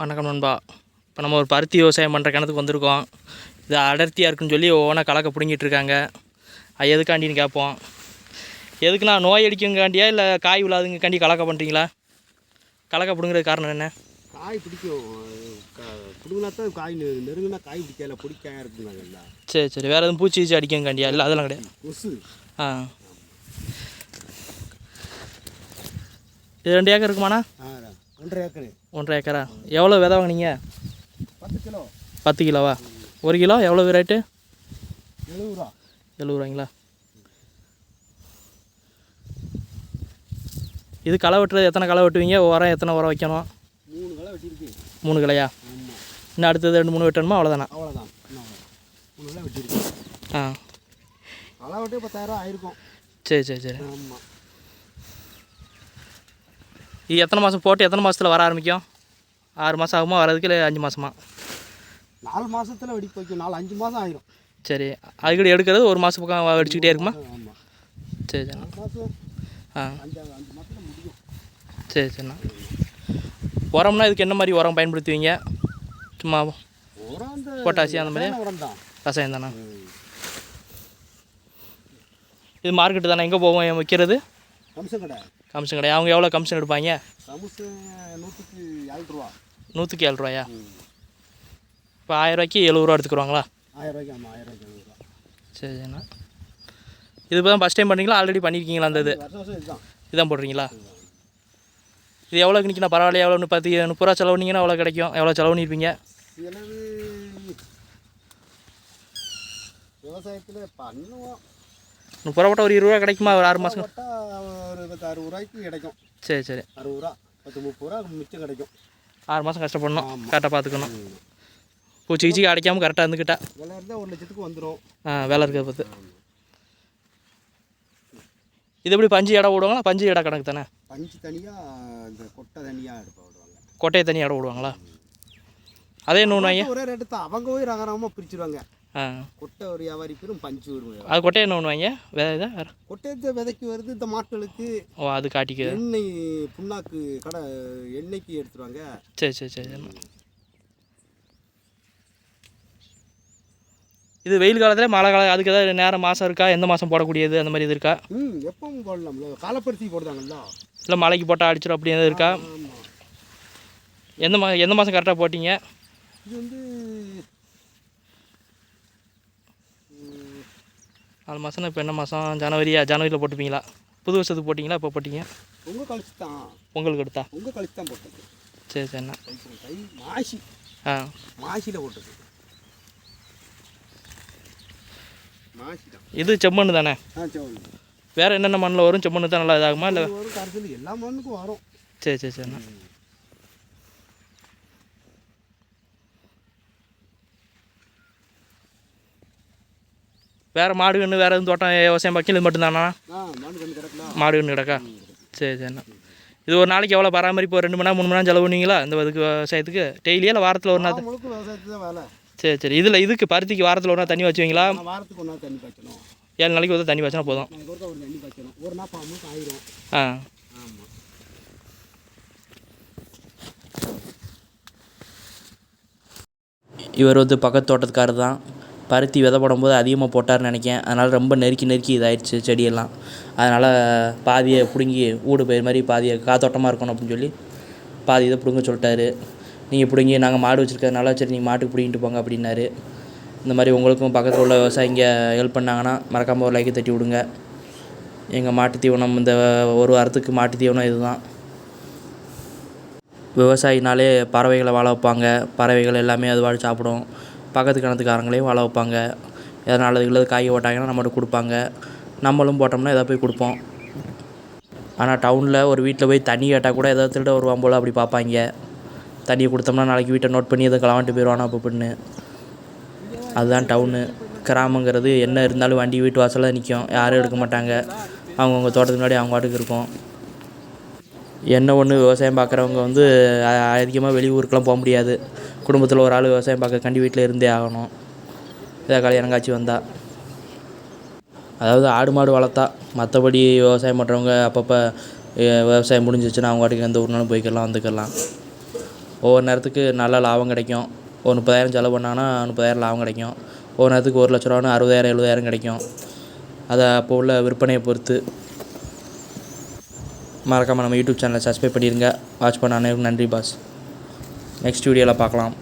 வணக்கம் நண்பா. இப்போ நம்ம ஒரு பருத்தி விவசாயம் பண்ணுற கிணத்துக்கு வந்திருக்கோம். இது அடர்த்தியாக இருக்குன்னு சொல்லி ஒவ்வொன்றா கலக்க பிடுங்கிட்டு இருக்காங்க. அது எதுக்காண்டின்னு கேட்போம் எதுக்குண்ணா நோய் அடிக்குங்காண்டியா இல்லை காய் விழாதுங்காண்டி கலக்க பண்ணுறீங்களா கலக்க பிடுங்குறது காரணம் என்ன? காய் பிடிக்கும். பிடுங்கினா தான் காய் நெருங்கினா காய் பிடிக்கல பிடிக்காய இருக்குனாங்கல்ல சரி சரி. வேறு எதுவும் பூச்சி கீச்சி அடிக்குங்காண்டியா? இல்லை அதெல்லாம் கிடையாது. கொசு. ஆ. இது ரெண்டு ஏக்கர் இருக்குமாண்ணா? ஒன்றரை ஏக்கரு. ஒன்றரை ஏக்கரா? எவ்வளோ விதை வாங்குனீங்க? பத்து கிலோ. பத்து கிலோவா? ஒரு கிலோ எவ்வளோ ரேட்டு எழுபது ரூபா. எழுபது ரூபாய்ங்களா இது களை வெட்டுறது எத்தனை களை வெட்டுவீங்க? உரம் எத்தனை உரம் வைக்கணும்? மூணு கிலோ வெட்டியிருக்கு. மூணு கிளையா? இன்னும் அடுத்தது ரெண்டு மூணு வெட்டணுமா? அவ்வளோதானா அவ்வளோதான். மூணு வெட்டியிருக்கு. ஆ. களை வெட்டி பத்தாயிரம் ஆயிருக்கும். சரி சரி சரி. ஆமாம் இது எத்தனை மாதம் போட்டு எத்தனை மாதத்தில் வர ஆரம்பிக்கும்? ஆறு மாதம் ஆகுமா? வரதுக்கு இல்லை அஞ்சு மாதமா நாலு மாசத்துல வெடிக்க வைக்கும். நாலு அஞ்சு மாதம் ஆயிரும். சரி. அதுக்கடி எடுக்கிறது ஒரு மாதம் பக்கம் அடிச்சுக்கிட்டே இருக்குமா? சரி சரி. நாலு மாதம் ஆ. மாதத்துல சரி சரிண்ணா. உரம்னா இதுக்கு என்ன மாதிரி உரம் பயன்படுத்துவீங்க? சும்மா பொட்டாசியம் அந்த மாதிரி? ரசாயன உரம் தான் ரசாயனம் தானே? ம். இது மார்க்கெட்டு தானே? எங்கே போவோம்? விற்கிறது? கமிஷன் கிடையாது. அவங்க எவ்வளோ கமிஷன் எடுப்பாங்க? நூற்றுக்கு ஏழு ரூபா. நூற்றுக்கு ஏழு ரூபாயா. இப்போ ஆயிரரூவாய்க்கு எழுபது ரூபா எடுத்துக்குருவாங்களா ஆயிரம் ரூபாய்க்கு ஆமாம் ஆயிரம் ரூபாய்க்கு எழுபது ரூபா. சரிண்ணா இது இப்போ தான் ஃபஸ்ட் டைம் பண்ணுறீங்களா ஆல்ரெடி பண்ணியிருக்கீங்களா அந்த இது? இதுதான். இதான் போடுறீங்களா? இது எவ்வளோ நிற்கினா பரவாயில்ல எவ்வளோ பத்து முப்பது ரூபா செலவு பண்ணிங்கன்னா எவ்வளோ கிடைக்கும் எவ்வளோ செலவு பண்ணியிருப்பீங்க விவசாயத்தில் பண்ணுவோம். முப்பது ரூபா போட்டால் ஒரு இருபது ரூபா கிடைக்குமா? ஒரு ஆறு மாதம் பத்து அறுபது ரூபாய்க்கு கிடைக்கும். சரி சரி. அறுபது ரூபா பத்து முப்பது ரூபா மிச்சம் கிடைக்கும். ஆறு மாதம் கஷ்டப்படணும். கரெக்டாக பார்த்துக்கணும் பூச்சி கீச்சி அடைக்காமல் கரெக்டாக இருந்துக்கிட்டா. விலை இருந்தால் ஒரு லட்சத்துக்கு வந்துடும் ஆ வேலை இருக்கிறத பார்த்து. இது எப்படி பஞ்சு இடம் விடுவாங்களா பஞ்சு இடம் கணக்கு தானே? பஞ்சு தனியாக இந்த கொட்டை தனியாக விடுவாங்க கொட்டையை தனி இடம் விடுவாங்களா அதே நூறு ஒரே ரேட்டு தான். அவங்க போய் ரகரகமாக பிரிச்சுருவாங்க. கொட்டை ஒரு வியாபாரி பேரும் பஞ்சு அது கொட்டையை என்ன வாங்க வேறு இதா வேறு. கொட்டை இந்த விதைக்கு வருது இந்த மாட்டுகளுக்கு ஓ அது காட்டிக்கு எண்ணெய் புண்ணாக்கு கடை எண்ணெய்க்கு எடுத்துருவாங்க. சரி சரி சரி. இது வெயில் காலத்தில் மழை காலம் அதுக்கு ஏதாவது நேரம் மாதம் இருக்கா? எந்த மாதம் போடக்கூடியது? அந்த மாதிரி இது இருக்கா? ம் எப்பவும் போடலாம்ல. காலப்பருத்தி போடுறாங்கல்ல. இல்லை மழைக்கு போட்டால் அடிச்சிடும் அப்படி எதுவும் இருக்கா? எந்த மா எந்த மாதம் கரெக்டாக போட்டீங்க? இது வந்து ம், நாலு மாதம்னா இப்போ என்ன மாதம் ஜனவரியா ஜனவரியில் போட்டுப்பீங்களா புது வருஷத்துக்கு போட்டிங்களா? இப்போ போட்டிங்க? உங்க கழிச்சு தான். பொங்கலுக்கு எடுத்தா? உங்க கழிச்சு தான் போட்டது. சரி சரிண்ணா மாசி. ஆ. மாசியில் போட்டது. மாசி தான் இது செம்மண்ணு தானே? ஆ வேறு என்னென்ன மண்ணில் வரும்? செம்மண்ணு தான் நல்லா இதாகுமா? இல்லை எல்லா மண்ணுக்கும் வரும். சரி சரி சரிண்ணா வேறு மாடு கன்று வேறு எதுவும் தோட்டம் விவசாயம் பக்கம் இது மட்டும்தானா? மாடு கன்று கிடக்கா? சரி சரிண்ணா இது ஒரு நாளைக்கு எவ்வளோ பராமரிப்பு? ஒரு ரெண்டு மணி நேரம் மூணு மணி நேரம் செலவு பண்ணுவீங்களா? இந்த இதுக்கு விவசாயத்துக்கு? டெய்லியே இல்லை வாரத்தில் ஒரு நாள்? சரி சரி. இதில் இதுக்கு பருத்திக்கு வாரத்தில் ஒரு நாள் தண்ணி வச்சுவீங்களா? நான் வாரத்துக்கு ஒரு நாள் தண்ணி பாய்ச்சணும். ஏழு நாளைக்கு ஒரு தண்ணி வச்சினா போதும். ஆ. இவர் வந்து பக்கத்து தோட்டத்துக்காரர் தான். பருத்தி விதை போடும்போது அதிகமாக போட்டார்னு நினைக்கேன் அதனால் ரொம்ப நெருக்கி நெருக்கி இதாகிடுச்சு செடியெல்லாம். அதனால் பாதியை பிடுங்கி ஊடு பயிர் மாதிரி பாதியை காத்தோட்டமாக இருக்கணும் அப்படின்னு சொல்லி பாதி இதை பிடுங்க சொல்லிட்டாரு. நீங்கள் பிடுங்கி நாங்கள் மாடு வச்சுருக்கறதுனால சரி நீங்கள் மாட்டுக்கு பிடிங்கிட்டு போங்க அப்படின்னாரு. இந்த மாதிரி உங்களுக்கும் பக்கத்தில் உள்ள விவசாயிங்க ஹெல்ப் பண்ணாங்கன்னா மறக்காமல் ஒரு லைக்கை தட்டி விடுங்க. எங்கள் மாட்டு தீவனம் இந்த ஒரு வாரத்துக்கு மாட்டு தீவனம் இதுதான். விவசாயினாலே பறவைகளை வாழ வைப்பாங்க. பறவைகள் எல்லாமே அது வாழ சாப்பிடும். பக்கத்து கிணத்துக்காரங்களையும் வாழ வைப்பாங்க. எதனால் அதுக்குள்ளது காய் போட்டாங்கன்னா நம்மகிட்ட கொடுப்பாங்க. நம்மளும் போட்டோம்னா எதாவது போய் கொடுப்போம். ஆனால் டவுனில் ஒரு வீட்டில் போய் தண்ணி கேட்டால் கூட ஏதாவது திருட வருவான் போல் அப்படி பார்ப்பாங்க. தண்ணியை கொடுத்தோம்னா நாளைக்கு வீட்டை நோட் பண்ணி எதை களவாண்டு போயிடுவானா அப்போ அதுதான் டவுனு கிராமங்கிறது என்ன இருந்தாலும் வண்டி வீட்டு வாசலில் நிற்கும் யாரும் எடுக்க மாட்டாங்க. அவங்கவுங்க தோட்டத்துக்கு முன்னாடி அவங்க பாட்டுக்கு இருக்கும். என்ன ஒன்று விவசாயம் பார்க்குறவங்க வந்து அதிகமாக வெளியூருக்கெலாம் போக முடியாது. குடும்பத்தில் ஒரு ஆள் விவசாயம் பார்க்க கண்டி வீட்டில் இருந்தே ஆகணும். ஏதாவது கல்யாணம் காட்சி வந்தால் அதாவது ஆடு மாடு வளர்த்தா மற்றபடி விவசாயம் பண்ணுறவங்க அப்பப்போ விவசாயம் முடிஞ்சிச்சுன்னா அவங்க வாட்டிக்கு எந்த ஊர்னாலும் போய்க்கலாம் வந்துக்கலாம். ஒவ்வொரு நேரத்துக்கு நல்ல லாபம் கிடைக்கும். ஒரு முப்பதாயிரம் செலவு பண்ணாங்கன்னா முப்பதாயிரம் லாபம் கிடைக்கும். ஒரு நேரத்துக்கு ஒரு லட்ச ரூபான்னு அறுபதாயிரம் எழுபதாயிரம் கிடைக்கும். அதை அப்போ உள்ள விற்பனையை பொறுத்து மறக்காமல் நம்ம யூடியூப் சேனலை சப்ஸ்கிரைப் பண்ணிடுங்க வாட்ச் பண்ண அனைவருக்கும் நன்றி பாஸ் நெக்ஸ்ட் வீடியோவில் பார்க்கலாம்.